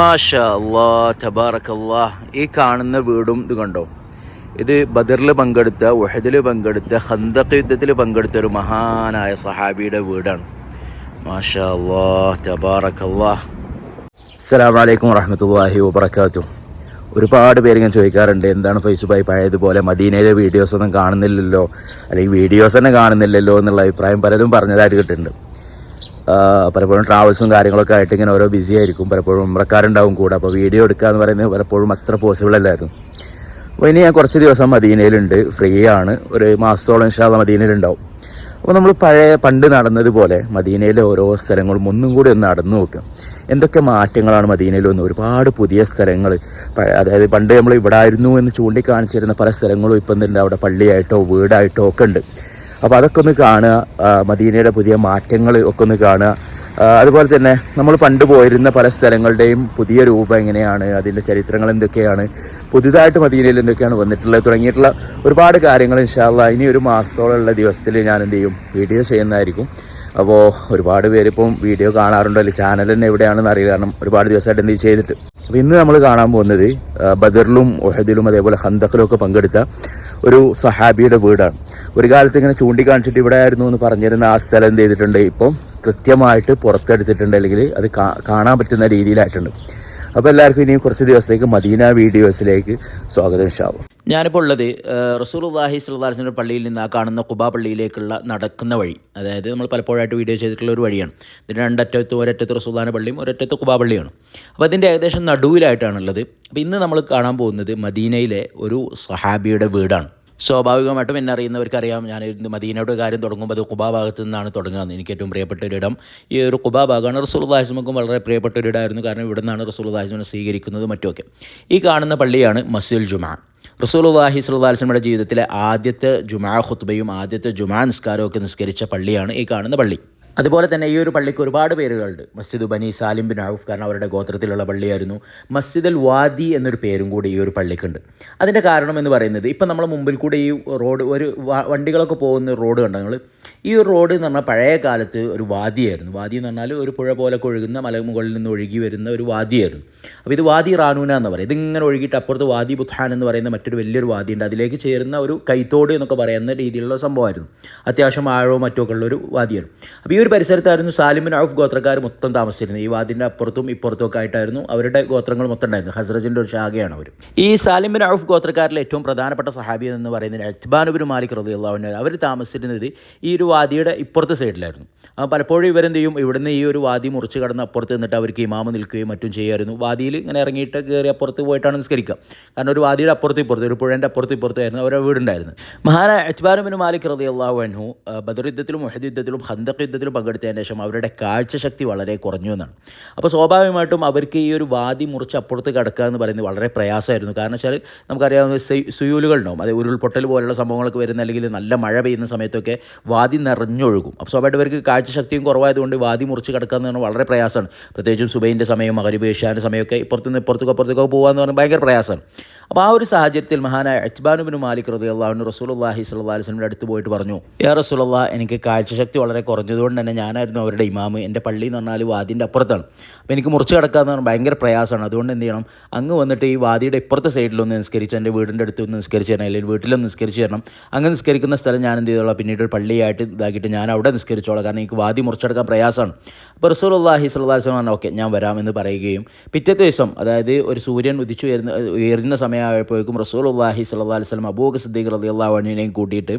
മാഷാ അല്ലാ തബാറക്കല്ലാ ഈ കാണുന്ന വീടും ഇത് കണ്ടോ? ഇത് ബദറിൽ പങ്കെടുത്ത ഉഹദിൽ പങ്കെടുത്ത ഹന്തക്ക് യുദ്ധത്തിൽ പങ്കെടുത്ത ഒരു മഹാനായ സഹാബിയുടെ വീടാണ്. മാഷാ അല്ലാ തബാറക്കല്ലാ വറഹ്മത്തുള്ളാഹി വബറകാതുഹു. ഒരുപാട് പേര് ഇങ്ങനെ ചോദിക്കാറുണ്ട് എന്താണ് ഫേസ്ബുക്കായി പഴയതുപോലെ മദീനയിലെ വീഡിയോസ് ഒന്നും കാണുന്നില്ലല്ലോ അല്ലെങ്കിൽ വീഡിയോസ് തന്നെ കാണുന്നില്ലല്ലോ എന്നുള്ള അഭിപ്രായം പലരും പറഞ്ഞതായിട്ട് കിട്ടുന്നുണ്ട് പലപ്പോഴും ട്രാവൽസും കാര്യങ്ങളൊക്കെ ആയിട്ട് ഇങ്ങനെ ഓരോ ബിസി ആയിരിക്കും. പലപ്പോഴും ഉമ്രക്കാരുണ്ടാവും കൂടെ. അപ്പോൾ വീഡിയോ എടുക്കുക എന്ന് പറയുന്നത് പലപ്പോഴും അത്ര പോസിബിൾ അല്ലായിരുന്നു. അപ്പോൾ ഇനി ഞാൻ കുറച്ച് ദിവസം മദീനയിലുണ്ട്. ഫ്രീ ആണ്. ഒരു മാസത്തോളം ഇൻഷാല്ല മദീനയിലുണ്ടാവും. അപ്പോൾ നമ്മൾ പഴയ പണ്ട് നടന്നതുപോലെ മദീനയിലെ ഓരോ സ്ഥലങ്ങളും ഒന്നും കൂടി ഒന്ന് നടന്നു നോക്കുക എന്തൊക്കെ മാറ്റങ്ങളാണ് മദീനയിൽ വന്ന്? ഒരുപാട് പുതിയ സ്ഥലങ്ങൾ അതായത് പണ്ട് നമ്മൾ ഇവിടെ ആയിരുന്നു എന്ന് ചൂണ്ടിക്കാണിച്ചിരുന്ന പല സ്ഥലങ്ങളും ഇപ്പം തന്നെ അവിടെ പള്ളിയായിട്ടോ വീടായിട്ടോ ഒക്കെ ഉണ്ട്. അപ്പോൾ അതൊക്കെ ഒന്ന് കാണുക മദീനയുടെ പുതിയ മാറ്റങ്ങൾ ഒക്കെ ഒന്ന് കാണുക. അതുപോലെ തന്നെ നമ്മൾ പണ്ട് പോയിരുന്ന പല സ്ഥലങ്ങളുടെയും പുതിയ രൂപം എങ്ങനെയാണ് അതിന്റെ ചരിത്രങ്ങൾ എന്തൊക്കെയാണ് പുതുതായിട്ട് മദീനയിൽ എന്തൊക്കെയാണ് വന്നിട്ടുള്ളത് തുടങ്ങിയിട്ടുള്ള ഒരുപാട് കാര്യങ്ങൾ ഇൻഷാല്ല ഇനി ഒരു മാസത്തോളമുള്ള ദിവസത്തിൽ ഞാൻ എന്ത് ചെയ്യും വീഡിയോ ചെയ്യുന്നതായിരിക്കും. അപ്പോൾ ഒരുപാട് പേരിപ്പം വീഡിയോ കാണാറുണ്ടോ അല്ലെങ്കിൽ ചാനൽ തന്നെ എവിടെയാണെന്ന് അറിയില്ല കാരണം ഒരുപാട് ദിവസമായിട്ട് എന്ത് ചെയ്തിട്ട്. അപ്പോൾ ഇന്ന് നമ്മൾ കാണാൻ പോകുന്നത് ബദറിലും ഒഹദിലും അതേപോലെ ഹന്തക്കിലും ഒക്കെ പങ്കെടുത്ത ഒരു സഹാബിയുടെ വീടാണ്. ഒരു കാലത്ത് ഇങ്ങനെ ചൂണ്ടിക്കാണിച്ചിട്ട് ഇവിടെ ആയിരുന്നു എന്ന് പറഞ്ഞിരുന്ന ആ സ്ഥലം എന്ത് ചെയ്തിട്ടുണ്ട്? ഇപ്പം കൃത്യമായിട്ട് പുറത്തെടുത്തിട്ടുണ്ട് അല്ലെങ്കിൽ അത് കാണാൻ പറ്റുന്ന രീതിയിലായിട്ടുണ്ട്. അപ്പോൾ എല്ലാവർക്കും ഇനിയും കുറച്ച് ദിവസത്തേക്ക് മദീന വീഡിയോസിലേക്ക് സ്വാഗതം ഷാവും ഞാനിപ്പോൾ ഉള്ളത് റസൂൽ ഉള്ളാഹി സ്വലാസിന്റെ പള്ളിയിൽ നിന്ന് ആ കാണുന്ന കുബാ പള്ളിയിലേക്കുള്ള നടക്കുന്ന വഴി. അതായത് നമ്മൾ പലപ്പോഴായിട്ട് വീഡിയോ ചെയ്തിട്ടുള്ള ഒരു വഴിയാണ്. ഇതിന്റെ രണ്ടറ്റത്ത് ഒരറ്റത്ത് റസൂല്ലാന പള്ളിയും ഒരറ്റത്ത് കുബാ പള്ളിയാണ് അപ്പോൾ അതിന്റെ ഏകദേശം നടുവിലായിട്ടാണുള്ളത്. അപ്പോൾ ഇന്ന് നമ്മൾ കാണാൻ പോകുന്നത് മദീനയിലെ ഒരു സഹാബിയുടെ വീടാണ്. സ്വാഭാവികമായിട്ടും എന്നെ അറിയുന്നവർക്കറിയാം. ഞാൻ മദീനയുടെ കാര്യം തുടങ്ങുമ്പോൾ അത് കുബാ ഭാഗത്ത് നിന്നാണ് തുടങ്ങുന്നത്. എനിക്ക് ഏറ്റവും പ്രിയപ്പെട്ട ഒരിടം ഈ ഒരു കുബാ ഭാഗമാണ്. റസൂൽ ദാഹിസ്മക്കും വളരെ പ്രിയപ്പെട്ട ഒരിടമായിരുന്നു കാരണം ഇവിടെ നിന്നാണ് റസൂൽ ദാസിമിനെ സ്വീകരിക്കുന്നത് മറ്റുമൊക്കെ. ഈ കാണുന്ന പള്ളിയാണ് മസിൽ ജുമാ. റസൂൽ ദാഹി സുൽദാലിസ്മയുടെ ജീവിതത്തിലെ ആദ്യത്തെ ജുമാ ഖുത്ബയും ആദ്യത്തെ ജുമാ നിസ്കാരവും ഒക്കെ നിസ്കരിച്ച പള്ളിയാണ് ഈ കാണുന്ന പള്ളി. അതുപോലെ തന്നെ ഈ ഒരു പള്ളിക്ക് ഒരുപാട് പേരുകളുണ്ട്. മസ്ജിദ് ബനി സാലിം ബിൻ ഔഫ് കാരണം അവരുടെ ഗോത്രത്തിലുള്ള പള്ളിയായിരുന്നു. മസ്ജിദ് അൽ വാദി എന്നൊരു പേരും കൂടി ഈ ഒരു പള്ളിക്കുണ്ട്. അതിന്റെ കാരണം എന്ന് പറയുന്നത് ഇപ്പം നമ്മൾ മുമ്പിൽ കൂടെ ഈ റോഡ് ഒരു വണ്ടികളൊക്കെ പോകുന്ന റോഡ് കണ്ടോ നിങ്ങൾ? ഈ റോഡ് എന്ന് പറഞ്ഞാൽ പഴയ കാലത്ത് ഒരു വാദിയായിരുന്നു. വാദി എന്ന് പറഞ്ഞാൽ ഒരു പുഴ പോലെ ഒഴുകുന്ന മലമുകളിൽ നിന്ന് ഒഴുകി വരുന്ന ഒരു വാദിയായിരുന്നു. അപ്പോൾ ഇത് വാദി റാനൂന എന്ന് പറയും. ഇതിങ്ങനെ ഒഴുകിയിട്ട് അപ്പുറത്ത് വാദി ബുദ്ധാൻ എന്ന് പറയുന്ന മറ്റൊരു വലിയൊരു വാദിയുണ്ട്. അതിലേക്ക് ചേരുന്ന ഒരു കൈത്തോട് എന്നൊക്കെ പറയുന്ന രീതിയിലുള്ള സംഭവമായിരുന്നു. അത്യാവശ്യം ആഴവും മറ്റുമൊക്കെ ഉള്ളൊരു വാദിയായിരുന്നു. അപ്പോൾ ഈ ഒരു പരിസരത്തായിരുന്നു സാലിമിൻ ഔഫ് ഗോത്രക്കാർ മൊത്തം താമസിച്ചിരുന്നത്. ഈ വാദിന്റെ അപ്പുറത്തും ഇപ്പുറത്തും ഒക്കെ ആയിട്ടായിരുന്നു അവരുടെ ഗോത്രങ്ങൾ മൊത്തം ഉണ്ടായിരുന്നു ഹസ്രജിന്റെ ഒരു ശാഖയാണ് അവർ. ഈ സാലിമിൻ ഔഫ് ഗോത്രക്കാരിലെ ഏറ്റവും പ്രധാനപ്പെട്ട സഹാബി എന്ന് പറയുന്നത് അജ്ബാനുബിൻ മാലിക് റദിയുള്ള അവർ താമസിച്ചിരുന്നത് ഈ ഒരു വാദിയുടെ ഇപ്പുറത്തെ സൈഡിലായിരുന്നു. പലപ്പോഴും ഇവരെന്ത് ചെയ്യും? ഇവിടുന്ന് ഈ ഒരു വാദി മുറിച്ച് കടന്ന് അപ്പുറത്ത് നിന്നിട്ട് അവർക്ക് ഇമാമ് നിൽക്കുകയും മറ്റും ചെയ്യുമായിരുന്നു വാദിയിൽ ഇങ്ങനെ ഇറങ്ങിയിട്ട് കയറി അപ്പുറത്ത് പോയിട്ടാണ് നിസ്കരിക്കുക. കാരണം ഒരു വാദിയുടെ അപ്പുറത്ത് ഇപ്പുറത്ത് ഒരു പുഴേന്റെ അപ്പുറത്ത് ഇപ്പുറത്തായിരുന്നു അവരുടെ വീടുണ്ടായിരുന്നു മഹാനായ അജ്ബാനുബിൻ മാലിക് റതി അള്ളാഹു അൻഹു ബദർ യുദ്ധത്തിലും മുഹദ് യുദ്ധത്തിലും ഹന്തക് യുദ്ധത്തിലും പങ്കെടുത്തതിന് ശേഷം അവരുടെ കാഴ്ചശക്തി വളരെ കുറഞ്ഞു എന്നാണ്. അപ്പോൾ സ്വാഭാവികമായിട്ടും അവർക്ക് ഈ ഒരു വാദി മുറിച്ച് അപ്പുറത്ത് കിടക്കുക എന്ന് പറയുന്നത് വളരെ പ്രയാസമായിരുന്നു. കാരണം വെച്ചാൽ നമുക്കറിയാവുന്ന സുയൂലുകളുണ്ടാവും. സുയൂലുകൾ ഉണ്ടാവും അത് ഉരുൾപൊട്ടൽ പോലുള്ള സംഭവങ്ങളൊക്കെ വരുന്ന അല്ലെങ്കിൽ നല്ല മഴ പെയ്യുന്ന സമയത്തൊക്കെ വാദി നിറഞ്ഞൊഴുകും. അപ്പോൾ സ്വാഭാവികമായിട്ട് ഇവർക്ക് കാഴ്ചശക്തിയും കുറവായതുകൊണ്ട് വാതി മുറിച്ച് കിടക്കുക എന്ന് പറഞ്ഞാൽ വളരെ പ്രയാസമാണ്. പ്രത്യേകിച്ചും സുബൈന്റെ സമയം മകരിബ് ഏഷ്യാന്റെ സമയമൊക്കെ ഇപ്പുറത്തുനിന്ന് ഇപ്പുറത്തേക്കോ അപ്പുറത്തേക്കോ പോകുക പറഞ്ഞാൽ ഭയങ്കര പ്രയാസമാണ്. അപ്പോൾ ആ ഒരു സാഹചര്യത്തിൽ മഹാനായ അജ്ബാനുബിന് മാലിക് റതി സ്വല്ലല്ലാഹി അലൈഹി വസല്ലമയുടെ അടുത്ത് പോയിട്ട് പറഞ്ഞു യാ റസൂലുള്ള എനിക്ക് കാഴ്ചശക്തി വളരെ കുറഞ്ഞതുകൊണ്ട് തന്നെ ഞാനായിരുന്നു അവരുടെ ഇമാമ്. എന്റെ പള്ളി എന്ന് പറഞ്ഞാൽ വാദിന്റെ അപ്പുറത്താണ്. അപ്പോൾ എനിക്ക് മുറിച്ച് കിടക്കുക എന്ന് പറഞ്ഞാൽ ഭയങ്കര പ്രയാസമാണ്. അതുകൊണ്ട് എന്ത് ചെയ്യണം? അങ്ങ് വന്നിട്ട് ഈ വാദിയുടെ ഇപ്പുറത്തെ സൈഡിലൊന്ന് നിസ്കരിച്ച് എന്റെ വീടിന്റെ അടുത്ത് ഒന്ന് നിസ്കരിച്ച് തരണം. അല്ലെങ്കിൽ വീട്ടിലൊന്ന് നിസ്കരിച്ച് തരണം. അങ്ങ് നിസ്കരിക്കുന്ന സ്ഥലം ഞാൻ എന്ത് ചെയ്തോളാം? പിന്നീട് ഒരു പള്ളിയായിട്ട് ഇതാക്കിയിട്ട് ഞാൻ അവിടെ നിസ്കരിച്ചോളാം. കാരണം എനിക്ക് വാദി മുറിച്ചെടുക്കാൻ പ്രയാസമാണ്. അപ്പോൾ റസൂൽ അള്ളാഹി വസല്ലം പറഞ്ഞു ഓക്കെ ഞാൻ വരാമെന്ന് പറയുകയും പിറ്റത്തെ ദിവസം അതായത് ഒരു സൂര്യൻ ഉദിച്ചു വരുന്ന ഉയരുന്ന സമയമായപ്പോഴേക്കും റസൂൽ അള്ളാഹി അലൈഹി വസല്ലം അബൂഖ് സിദ്ദീഖ് റളിയല്ലാഹു അള്ളാഹുവിനെയും കൂട്ടിയിട്ട്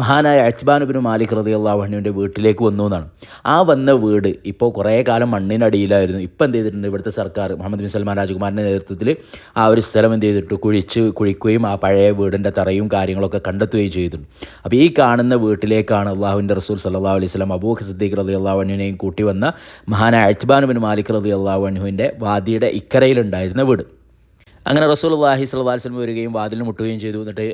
മഹാനായ അജ്ബാനുബിൻ മാലിക് റളിയല്ലാഹു അള്ളാഹുവിന്റെ വീട്ടിലേക്ക് വന്നു എന്നാണ്. ആ വന്ന വീട് ഇപ്പോൾ കുറേ കാലം മണ്ണിനടിയിലായിരുന്നു. ഇപ്പോൾ എന്ത് ചെയ്തിട്ടുണ്ട് ഇവിടുത്തെ സർക്കാർ മുഹമ്മദ് ബിൻ സൽമാൻ രാജകുമാരന്റെ നേതൃത്വത്തിൽ ആ ഒരു സ്ഥലം എന്ത് ചെയ്തിട്ട്? കുഴിച്ച് കുഴിക്കുകയും ആ പഴയ വീടിന്റെ തറയും കാര്യങ്ങളൊക്കെ കണ്ടെത്തുകയും ചെയ്തിട്ടുണ്ട്. അപ്പോൾ ഈ കാണുന്ന വീട്ടിലേക്കാണ് അള്ളാഹുവിന്റെ റസൂൽ സല്ലല്ലാഹു അലൈഹി വസല്ലം അബൂഖ് സിദ്ദീഖ് റതി അള്ളാഹു അൻഹുവിനെയും കൂട്ടി വന്ന മഹാനായ അജ്ബാൻ ബിൻ മാലിക് റതി അള്ളാഹു അൻഹുവിന്റെ വാദിയുടെ ഇക്കരയിലുണ്ടായിരുന്ന വീട്. അങ്ങനെ റസൂൽ അള്ളാഹി സ്വലാസ്ലം വരികയും വാതിൽ മുട്ടുകയും ചെയ്തു. എന്നിട്ട്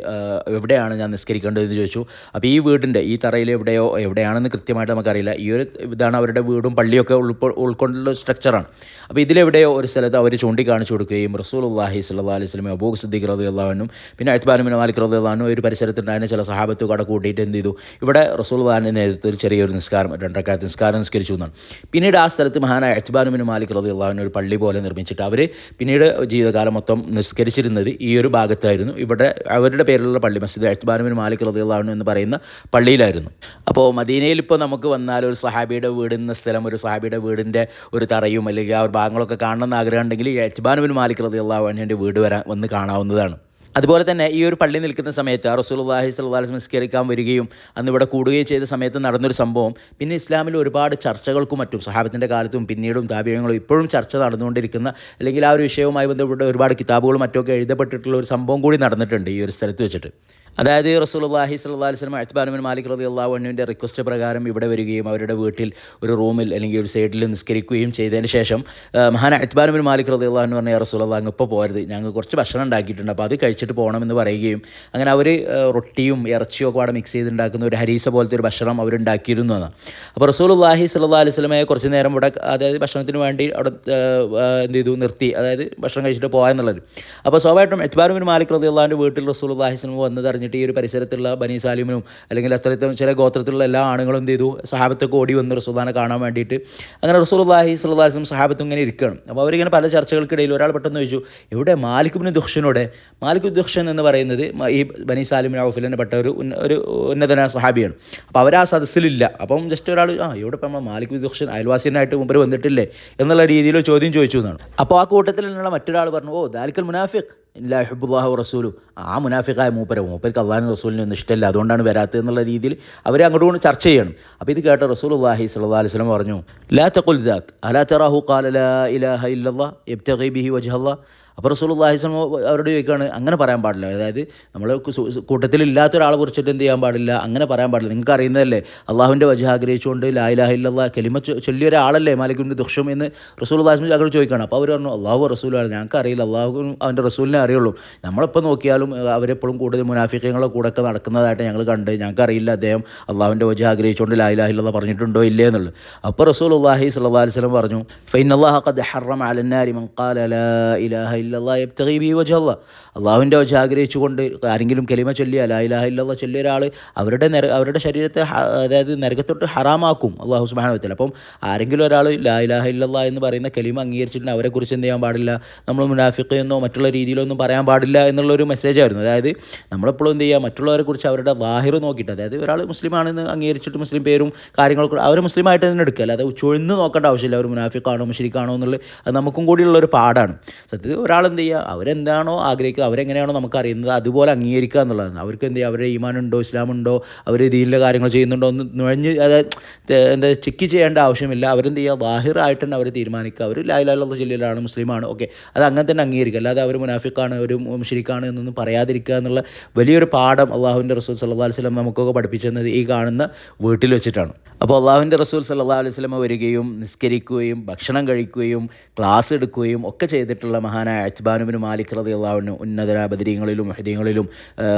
എവിടെയാണ് ഞാൻ നിസ്കരിക്കേണ്ടതെന്ന് ചോദിച്ചു. അപ്പോൾ ഈ വീടിന്റെ ഈ തറയിൽ എവിടെയോ എവിടെയാണെന്ന് കൃത്യമായിട്ട് നമുക്കറിയില്ല. ഈ ഒരു ഇതാണ് അവരുടെ വീടും പള്ളിയൊക്കെ ഉൾപ്പെ ഉൾക്കൊണ്ടുള്ള സ്ട്രക്ചറാണ് അപ്പോൾ ഇതിലെവിടെയോ ഒരു സ്ഥലത്ത് അവർ ചൂണ്ടിക്കാണിച്ചു കൊടുക്കുകയും റസൂൽ അള്ളാഹി സ്വല്ലാ അലൈഹി സ്വലമെ അബൂഖ് സിദ്ദീഖ് റതി അള്ളാഹനും പിന്നെ അജ്ബാനുമിൻ മാലിക് റതി അള്ളഹാനും ഒരു പരിസരത്തുണ്ടായിരുന്ന ചില സഹാബത്ത് കട കൂട്ടിയിട്ട് എന്ത് ചെയ്തു. ഇവിടെ റസൂൽ അള്ളാഹിന്റെ നേതൃത്വത്തിൽ ചെറിയൊരു നിസ്കാരം രണ്ടക്കാലത്ത് നിസ്കാരം നിസ്കരിച്ചു എന്നാണ്. പിന്നീട് ആ സ്ഥലത്ത് മഹാനായ അജ്ബാനുമിൻ മാലിക് റതി അള്ളഹാനും ഒരു പള്ളി പോലെ നിർമ്മിച്ചിട്ട് അവർ പിന്നീട് ജീവിതകാലം മൊത്തം നിസ്കരിച്ചിരുന്നത് ഈ ഒരു ഭാഗത്തായിരുന്നു. ഇവിടെ അവരുടെ പേരിലുള്ള പള്ളി മസ്ജിദ് അഷ്ബാനുബിൻ മാലിക് അള്ളഹാനു എന്ന് പറയുന്ന പള്ളിയിലായിരുന്നു. അപ്പോൾ മദീനയിൽ ഇപ്പോൾ നമുക്ക് വന്നാൽ ഒരു സഹാബിയുടെ വീട് എന്ന സ്ഥലം ഒരു സഹാബിയുടെ വീടിന്റെ ഒരു തറയും അല്ലെങ്കിൽ ആ ഒരു ഭാഗങ്ങളൊക്കെ കാണണമെന്ന് ആഗ്രഹം ഉണ്ടെങ്കിൽ ഈ അഷ്ബാനുബിൻ മാലിക് റതി അള്ളാഹുവിന്റെ വീട് വരാൻ വന്ന് കാണാവുന്നതാണ്. അതുപോലെ തന്നെ ഈ ഒരു പള്ളി നിൽക്കുന്ന സമയത്ത് സ്വല്ലല്ലാഹി അലൈഹി നിസ്കരിക്കാൻ വരികയും അന്ന് ഇവിടെ കൂടുകയും ചെയ്ത സമയത്ത് നടന്നൊരു സംഭവം. പിന്നെ ഇസ്ലാമിൽ ഒരുപാട് ചർച്ചകൾക്കും മറ്റും സഹാബത്തിന്റെ കാലത്തും പിന്നീടും താപീയങ്ങളും ഇപ്പോഴും ചർച്ച നടന്നുകൊണ്ടിരിക്കുന്ന അല്ലെങ്കിൽ ആ ഒരു വിഷയവുമായി ബന്ധപ്പെട്ട് ഒരുപാട് കിതാബുകളും മറ്റൊക്കെ എഴുതപ്പെട്ടിട്ടുള്ള ഒരു സംഭവം കൂടി നടന്നിട്ടുണ്ട് ഈ ഒരു സ്ഥലത്ത് വെച്ചിട്ട്. അതായത് റസൂലുള്ളാഹി സ്വല്ലല്ലാഹി അലൈഹി വസല്ലം അജ്ബാനുബിൻ മാലിക് റതി അള്ളാഹു റിക്വസ്റ്റ് പ്രകാരം ഇവിടെ വരികയും അവരുടെ വീട്ടിൽ ഒരു റൂമിൽ അല്ലെങ്കിൽ ഒരു സൈഡിൽ നിസ്കരിക്കുകയും ചെയ്തതിന് ശേഷം മഹാൻ അജ്ബാനുബിൻ മാലിക് റതി അള്ളാഹു എന്ന് പറഞ്ഞാൽ റസൂലുള്ള അങ്ങ് ഇപ്പോൾ പോരുത് ഞങ്ങൾ കുറച്ച് ഭക്ഷണം ഉണ്ടാക്കിയിട്ടുണ്ട്. അപ്പോൾ അത് കഴിച്ചിട്ട് പോകണമെന്ന് പറയുകയും അങ്ങനെ അവർ റൊട്ടിയും ഇറച്ചിയും ഒക്കെ അവിടെ മിക്സ് ചെയ്തുണ്ടാക്കുന്ന ഒരു ഹരീസ പോലത്തെ ഒരു ഭക്ഷണം അവരുണ്ടാക്കിയിരുന്നു എന്നാണ്. അപ്പോൾ റസൂലുള്ളാഹി സ്വല്ലല്ലാഹി അലൈഹി വസല്ലമയെ കുറച്ച് നേരം ഇവിടെ അതായത് ഭക്ഷണത്തിന് വേണ്ടി അവിടെ എന്ത് ചെയ്തു? നിർത്തി. അതായത് ഭക്ഷണം കഴിച്ചിട്ട് പോകാന്നുള്ളത്. അപ്പോൾ സ്വാഭാവികമായിട്ടും എത്ബാറുബിൻ മാലിക് റതി അള്ളാഹിന്റെ വീട്ടിൽ റസൂലുള്ളാഹി സ്വലം വന്നത് അറിഞ്ഞിട്ട് ഈ ഒരു പരിസരത്തുള്ള ബനി സാലിമിനും അല്ലെങ്കിൽ അത്തരത്തിൽ ചില ഗോത്രത്തിലുള്ള എല്ലാ ആണുങ്ങളും എന്ത് ചെയ്തു? സഹാബത്തൊക്കെ ഓടി വന്ന് റസൂദാനെ കാണാൻ വേണ്ടിയിട്ട് അങ്ങനെ അലൈഹി വസല്ലം സഹാബത്തും ഇങ്ങനെ ഇരിക്കണം അപ്പോൾ അവരിങ്ങനെ പല ചർച്ചകൾക്കിടയിൽ ഒരാൾ പെട്ടെന്ന് ചോദിച്ചു ഇവിടെ മാലിക്കുബിന് ദുഷനോടെ മാലിക് ദുഷൻ എന്ന് പറയുന്നത് ഈ ബനി സാലിമിൻ ഔഫിലിനെ പെട്ട ഒരു ഒരു ഉന്നതന സഹാബിയാണ്. അപ്പോൾ അവർ ആ സദസ്സിലില്ല. അപ്പം ജസ്റ്റ് ഒരാൾ ആ ഇവിടെ ഇപ്പം നമ്മൾ മാലിക് ദുഷൻ അയൽവാസിനായിട്ട് മുമ്പ് വന്നിട്ടില്ലേ? എന്നുള്ള രീതിയിൽ ചോദ്യം ചോദിച്ചു എന്നാണ്. അപ്പോൾ ആ കൂട്ടത്തിൽ നിന്നുള്ള മറ്റൊരാൾ പറഞ്ഞു ഓ ദാലിക്കൽ മുനാഫിഖ്. ഇല്ലാ ഹുബുല്ലാഹു റസൂലു. ആ മുനാഫിഖായ മൂപ്പര മൂപ്പർക്ക് അള്ളാഹു റസൂലിനെ ഒന്നും ഇഷ്ടമില്ല. അതുകൊണ്ടാണ് വരാത്തത് എന്നുള്ള രീതിയിൽ അവർ അങ്ങോട്ട് കൊണ്ട് ചർച്ച ചെയ്യണം. അപ്പോൾ ഇത് കേട്ട റസൂൽ അള്ളാഹി സ്വല്ലല്ലാഹി അലൈഹി വസല്ലം പറഞ്ഞു ലാ തഖുൽ ദാഖ് അലാ തറാഹു? ഖാല ലാ ഇലാഹ ഇല്ലല്ലാഹ് യബ്തഗി ബിഹി വജ്ഹല്ലാഹ് അപ്പോൾ റസൂൽ അള്ളാഹിസ്ലം അവരോട് ചോദിക്കുകയാണ് അങ്ങനെ പറയാൻ പാടില്ല. അതായത് നമ്മൾ കൂട്ടത്തിലില്ലാത്ത ഒരാളെ കുറിച്ചിട്ട് എന്ത് ചെയ്യാൻ പാടില്ല? അങ്ങനെ പറയാൻ പാടില്ല. നിങ്ങൾക്ക് അറിയുന്നതല്ലേ? അള്ളാഹുവിന്റെ വജ ആഗ്രഹിച്ചുകൊണ്ട് ലായിലാഹില്ല കെലിമ ചൊല്ലിയ ഒരാളല്ലേ മാലിക്കുണ്ട് ദുഷം എന്ന് റസൂൽ അള്ളാഹിസ്ലം ഞങ്ങൾ ചോദിക്കുകയാണ്. അപ്പോൾ അവർ പറഞ്ഞു അള്ളാഹു റസൂലാണ് ഞങ്ങൾക്ക് അറിയില്ല. അള്ളാഹുവിനും അവന്റെ റസൂലിനെ അറിയുള്ളൂ. നമ്മളിപ്പോൾ നോക്കിയാലും അവരെപ്പോഴും കൂടുതൽ മുനാഫിക്കങ്ങളെ കൂടെ ഒക്കെ നടക്കുന്നതായിട്ട് ഞങ്ങൾ കണ്ട് ഞങ്ങൾക്ക് അറിയില്ല അദ്ദേഹം അള്ളാഹുവിന്റെ വജ ആഗ്രഹിച്ചുകൊണ്ട് ലായിലാഹില്ല പറഞ്ഞിട്ടുണ്ടോ ഇല്ലേ എന്നുള്ളത്. അപ്പോൾ റസൂൽ അള്ളാഹി സ്വല്ലല്ലാഹി അലൈഹി പറഞ്ഞു ഫൈൻ അള്ളാഹ് ഹറം അലന്നാരി മൻ ഖാല ലാ ഇലാഹ ഇല്ലല്ലാ യബ്തഗി ബി വജല്ല അള്ളാഹുവിന്റെ വജ ആഗ്രഹിച്ചുകൊണ്ട് ആരെങ്കിലും കലിമ ചൊല്ലിയ ലാ ഇലാഹ ഇല്ലല്ലാ ചൊല്ലിയ ഒരാൾ അവരുടെ നര അവരുടെ ശരീരത്തെ അതായത് നരകത്തൊട്ട് ഹറാമാക്കും. അള്ളാഹു വതആല അപ്പം ആരെങ്കിലും ഒരാൾ ലാ ഇലാഹ ഇല്ലല്ലാ എന്ന് പറയുന്ന കലിമ അംഗീകരിച്ചിട്ടുണ്ട് അവരെക്കുറിച്ച് എന്ത് ചെയ്യാൻ പാടില്ല? നമ്മൾ മുനാഫിക്ക് എന്നോ മറ്റുള്ള രീതിയിലോ ഒന്നും പറയാൻ പാടില്ല എന്നുള്ളൊരു മെസ്സേജായിരുന്നു അതായത് നമ്മളെപ്പോഴും എന്ത് ചെയ്യുക മറ്റുള്ളവരെ കുറിച്ച് അവരുടെ വാഹിർ നോക്കിയിട്ട് അതായത് ഒരാൾ മുസ്ലിമാണെന്ന് അംഗീകരിച്ചിട്ട് മുസ്ലിം പേരും കാര്യങ്ങളൊക്കെ അവർ മുസ്ലിമായിട്ട് തന്നെ എടുക്കുക. അല്ലാതെ ചൊഴിഞ്ഞ് നോക്കേണ്ട ആവശ്യമില്ല. അവർ മുനാഫിക്കാണോ മുഷരിക്കാണോ എന്നുള്ളത് അത് നമുക്കും കൂടിയുള്ള ഒരു പാടാണ് സത്യത്തിൽ ഒരാൾ എന്ത് ചെയ്യുക അവരെന്താണോ ആഗ്രഹിക്കുക അവരെങ്ങനെയാണോ നമുക്ക് അറിയുന്നത് അതുപോലെ അംഗീകരിക്കുക എന്നുള്ളതാണ്. അവർക്ക് എന്ത് ചെയ്യുക അവരുടെ ഈമാനുണ്ടോ ഇസ്ലാമുണ്ടോ അവർ ദീനിലെ കാര്യങ്ങൾ ചെയ്യുന്നുണ്ടോ എന്ന് നുഴഞ്ഞ് അതായത് ത- എന്താ ചെക്ക് ചെയ്യേണ്ട ആവശ്യമില്ല. അവരെന്ത് ചെയ്യുക ബാഹിറായിട്ട് തന്നെ അവർ തീരുമാനിക്കുക. അവർ ലായിലുള്ള ജില്ലയിലാണ് മുസ്ലിമാണ്. ഓക്കെ. അത് അങ്ങനെ തന്നെ അംഗീകരിക്കുക. അല്ലാതെ അവർ മുനാഫിക്കാണ് ഒരു മുഷരിക്കാണ് എന്നൊന്നും പറയാതിരിക്കുക എന്നുള്ള വലിയൊരു പാഠം അള്ളാഹുവിന്റെ റസൂൽ സല്ലാ അലൈഹി സ്വലം നമുക്കൊക്കെ പഠിപ്പിച്ചെന്നത് ഈ കാണുന്ന വീട്ടിൽ വെച്ചിട്ടാണ്. അപ്പോൾ അള്ളാഹുവിന്റെ റസൂൽ സല്ലാ അലൈഹി സ്വലമ വരികയും നിസ്കരിക്കുകയും ഭക്ഷണം കഴിക്കുകയും ക്ലാസ് എടുക്കുകയും ഒക്കെ ചെയ്തിട്ടുള്ള മഹാനായ അച്ബാനുബിന് മാലിക് റതി അള്ളാഹുവിന് ഉന്നതര ബദരീങ്ങളിലും ഹൃദയങ്ങളിലും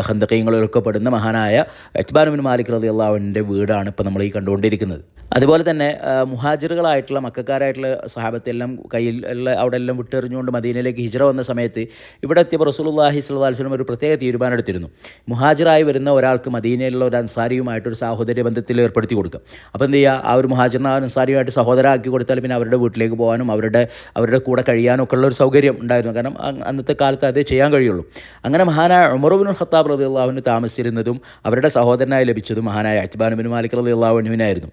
ഹന്തക്കയങ്ങളിലും ഒക്കെ പെടുന്ന മഹാനായ അച്ബാനുബിന് മാലിക് റതി അള്ളാഹുവിന്റെ വീടാണ് ഇപ്പോൾ നമ്മൾ ഈ കണ്ടുകൊണ്ടിരിക്കുന്നത്. അതുപോലെ തന്നെ മുഹാജിറുകളായിട്ടുള്ള മക്കാരായിട്ടുള്ള സഹാബത്തെല്ലാം കയ്യിൽ ഉള്ള അവിടെ എല്ലാം വിട്ടെറിഞ്ഞുകൊണ്ട് മദീനയിലേക്ക് ഹിജറ വന്ന സമയത്ത് ഇവിടെ എത്തിയപ്പോൾ റസൂലുള്ളാഹി സ്വലാസ്ലം ഒരു പ്രത്യേക തീരുമാനം എടുത്തിരുന്നു മുഹാജിറായി വരുന്ന ഒരാൾക്ക് മദീനയിലുള്ള ഒരു അൻസാരിയുമായിട്ട് ഒരു സാഹോദര്യ ബന്ധത്തിൽ ഏർപ്പെടുത്തി കൊടുക്കുക അപ്പോൾ എന്ത് ചെയ്യുക? ആ ഒരു മുഹാജിറിനെ അൻസാരിയുമായിട്ട് സഹോദരാക്കി കൊടുത്താൽ പിന്നെ അവരുടെ വീട്ടിലേക്ക് പോകാനും അവരുടെ അവരുടെ കൂടെ കഴിയാനും ഉള്ള ഒരു സൗകര്യം ഉണ്ടായിരുന്നു. കാരണം അന്നത്തെ കാലത്ത് അതേ ചെയ്യാൻ കഴിയുള്ളൂ. അങ്ങനെ മഹാനായ ഉമറുബിൻ ഖത്താബ് റതി അള്ളാഹുവിന് താമസിച്ചിരുന്നതും അവരുടെ സഹോദരനായി ലഭിച്ചതും മഹാനായ അജ്ബാനുബിൻ മാലിക് റതി അള്ളാഹുവിനായിരുന്നു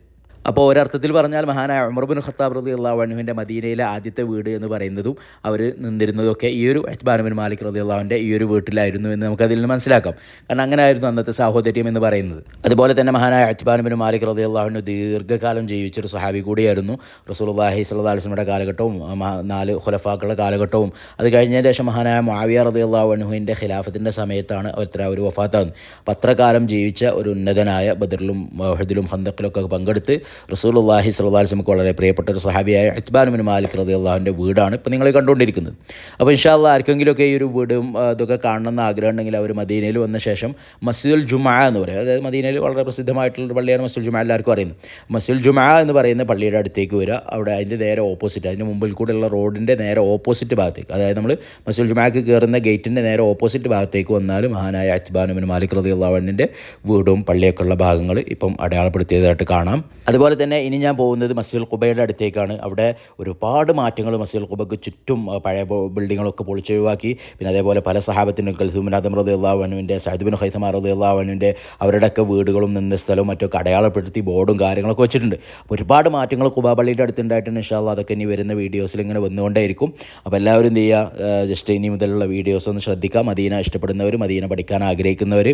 അപ്പോൾ ഒരർത്ഥത്തിൽ പറഞ്ഞാൽ മഹാനായ ഉമർബിൻ ഖത്താബ് റതി അള്ളാഹുവിന്റെ മദീനയിലെ ആദ്യത്തെ വീട് എന്ന് പറയുന്നതും അവർ നിന്നിരുന്നതൊക്കെ ഈ ഒരു അജ്ബാനുബിൻ മാലിക് റതി അള്ളാഹുവിന്റെ ഈ ഒരു വീട്ടിലായിരുന്നു എന്ന് നമുക്കതിൽ നിന്ന് മനസ്സിലാക്കാം. കാരണം അങ്ങനെ ആയിരുന്നു അന്നത്തെ സാഹോദര്യം എന്ന് പറയുന്നത്. അതുപോലെ തന്നെ മഹാനായ അജ്ബാനുബിൻ മാലിക് റതി അള്ളാഹുവിന് ദീർഘകാലം ജീവിച്ചൊരു സഹാബി കൂടിയായിരുന്നു. അലൈഹി വസല്ലമയുടെ കാലഘട്ടവും നാല് ഖുലഫാക്കളുടെ കാലഘട്ടവും. അത് കഴിഞ്ഞതിന് ശേഷം മഹാനായ മാവിയ റതി അള്ളാഹുവിന്റെ ഖിലാഫത്തിന്റെ സമയത്താണ് അത്ര ഒരു വഫാത്താകുന്നത്. അപ്പോൾ അത്രകാലം ജീവിച്ച ഒരു ഉന്നതനായ ബദറിലും വഹദിലും ഹന്തക്കിലൊക്കെ പങ്കെടുത്ത് സ്വല്ലല്ലാഹി അലൈഹി വസല്ലമക്ക് വളരെ പ്രിയപ്പെട്ട ഒരു സഹാബിയായ ഇത്ബാനുബിൻ മാലിക് റതി റളിയല്ലാഹുവിന്റെ വീടാണ് ഇപ്പോൾ നിങ്ങൾ കണ്ടുകൊണ്ടിരിക്കുന്നത്. അപ്പോൾ ഇൻഷാല്ല ആർക്കെങ്കിലുമൊക്കെ ഈ ഒരു വീടും ഇതൊക്കെ കാണണമെന്ന് ആഗ്രഹം ഉണ്ടെങ്കിൽ അവർ മദീനയിൽ വന്ന ശേഷം മസ്ജിദുൽ ജുമാ എന്ന് പറയും. അതായത് മദീനയിൽ വളരെ പ്രസിദ്ധമായിട്ടുള്ള പള്ളിയാണ് മസ്ജിദുൽ ജുമാ എല്ലാവർക്കും അറിയുന്നത്. മസ്ജിദുൽ ജുമാ എന്ന് പറയുന്ന പള്ളിയുടെ അടുത്തേക്ക് വരിക. അവിടെ അതിന്റെ നേരെ ഓപ്പോസിറ്റ് അതിന്റെ മുമ്പിൽ കൂടെയുള്ള റോഡിന്റെ നേരെ ഓപ്പോസിറ്റ് ഭാഗത്തേക്ക്. അതായത് നമ്മൾ മസ്ജിദുൽ ജുമാക്ക് കയറുന്ന ഗേറ്റിന്റെ നേരെ ഓപ്പോസിറ്റ് ഭാഗത്തേക്ക് വന്നാൽ മഹാനായ അച്ബാനുബിൻ മാലിക് റതി അള്ളാഹുവിന്റെ വീടും പള്ളിയൊക്കെയുള്ള ഭാഗങ്ങൾ ഇപ്പം അടയാളപ്പെടുത്തിയതായിട്ട് കാണാം. അതുപോലെ തന്നെ ഇനി ഞാൻ പോകുന്നത് മസ്ജിദുൽ ഖുബയുടെ അടുത്തേക്കാണ്. അവിടെ ഒരുപാട് മാറ്റങ്ങൾ മസ്ജിദുൽ കുബക്ക് ചുറ്റും പഴയ ബിൽഡിങ്ങുകളൊക്കെ പൊളിച്ചൊഴിവാക്കി പിന്നെ അതേപോലെ പല സഹാബത്തിനും കൽസൂമിൻ അദം റതി അള്ളാഹുവിന്റെ സഹദ്ബിൻ ഹൈസമാർ റദ് അള്ളാഹുവിന്റെ അവരുടെയൊക്കെ വീടുകളും നിന്ന സ്ഥലവും മറ്റൊക്കെ അടയാളപ്പെടുത്തി ബോർഡും കാര്യങ്ങളൊക്കെ വെച്ചിട്ടുണ്ട്. അപ്പോൾ ഒരുപാട് മാറ്റങ്ങൾ കുബാ പള്ളിയുടെ അടുത്തുണ്ടായിട്ടുണ്ട് ഇൻഷാല്ല അതൊക്കെ ഇനി വരുന്ന വീഡിയോസിൽ ഇങ്ങനെ വന്നുകൊണ്ടേയിരിക്കും. അപ്പോൾ എല്ലാവരും എന്ത് ചെയ്യുക ജസ്റ്റ് ഇനി മുതലുള്ള വീഡിയോസ് ഒന്ന് ശ്രദ്ധിക്കുക. മദീന ഇഷ്ടപ്പെടുന്നവർ മദീന പഠിക്കാൻ ആഗ്രഹിക്കുന്നവർ.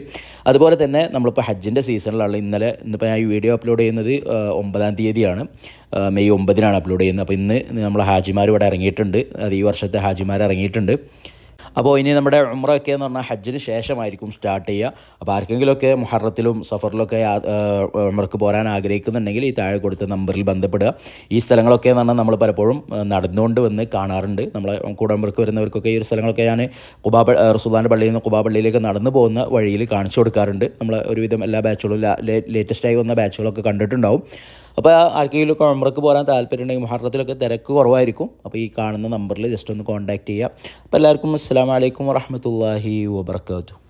അതുപോലെ തന്നെ നമ്മളിപ്പോൾ ഹജ്ജിന്റെ സീസണിലുള്ള ഇന്നലെ ഇന്നിപ്പോൾ ഞാൻ ഈ വീഡിയോ അപ്ലോഡ് ചെയ്യുന്നത് ഒമ്പതാം തീയതിയാണ്. മെയ് ഒമ്പതിനാണ് അപ്ലോഡ് ചെയ്യുന്നത്. അപ്പോൾ ഇന്ന് നമ്മൾ ഹാജിമാർ ഇവിടെ ഇറങ്ങിയിട്ടുണ്ട്. അത് ഈ വർഷത്തെ ഹാജിമാർ ഇറങ്ങിയിട്ടുണ്ട്. അപ്പോൾ ഇനി നമ്മുടെ ഉമ്രൊക്കെ എന്ന് പറഞ്ഞാൽ ഹജ്ജിന് ശേഷമായിരിക്കും സ്റ്റാർട്ട് ചെയ്യുക. അപ്പോൾ ആർക്കെങ്കിലുമൊക്കെ മുഹറത്തിലും സഫറിലൊക്കെ ഉമ്രക്ക് പോരാൻ ആഗ്രഹിക്കുന്നുണ്ടെങ്കിൽ ഈ താഴെ കൊടുത്ത നമ്പറിൽ ബന്ധപ്പെടുക. ഈ സ്ഥലങ്ങളൊക്കെ എന്ന് പറഞ്ഞാൽ നമ്മൾ പലപ്പോഴും നടന്നുകൊണ്ട് വന്ന് കാണാറുണ്ട്. നമ്മളെ കൂടെ ഉമ്രക്ക് വരുന്നവർക്കൊക്കെ ഈ സ്ഥലങ്ങളൊക്കെ ഞാൻ കുബാ റസുദാന്റെ പള്ളിയിൽ നിന്ന് കുബാ പള്ളിയിലേക്ക് നടന്നു പോകുന്ന വഴിയിൽ കാണിച്ചു കൊടുക്കാറുണ്ട്. നമ്മൾ ഒരുവിധം എല്ലാ ബാച്ചുകളും ലേറ്റസ്റ്റായി വന്ന ബാച്ചുകളൊക്കെ കണ്ടിട്ടുണ്ടാവും. അപ്പോൾ ആർക്കെങ്കിലും ഒക്കെ പോകാൻ പോരാൻ താല്പര്യം ഉണ്ടെങ്കിൽ മുഹറത്തിലൊക്കെ തിരക്ക് കുറവായിരിക്കും. അപ്പോൾ ഈ കാണുന്ന നമ്പറിൽ ജസ്റ്റ് ഒന്ന് കോൺടാക്റ്റ് ചെയ്യുക അപ്പോൾ എല്ലാവർക്കും അസ്സാം വലൈക്കും വറഹമത്തല്ലാഹി വബർക്കാത്തു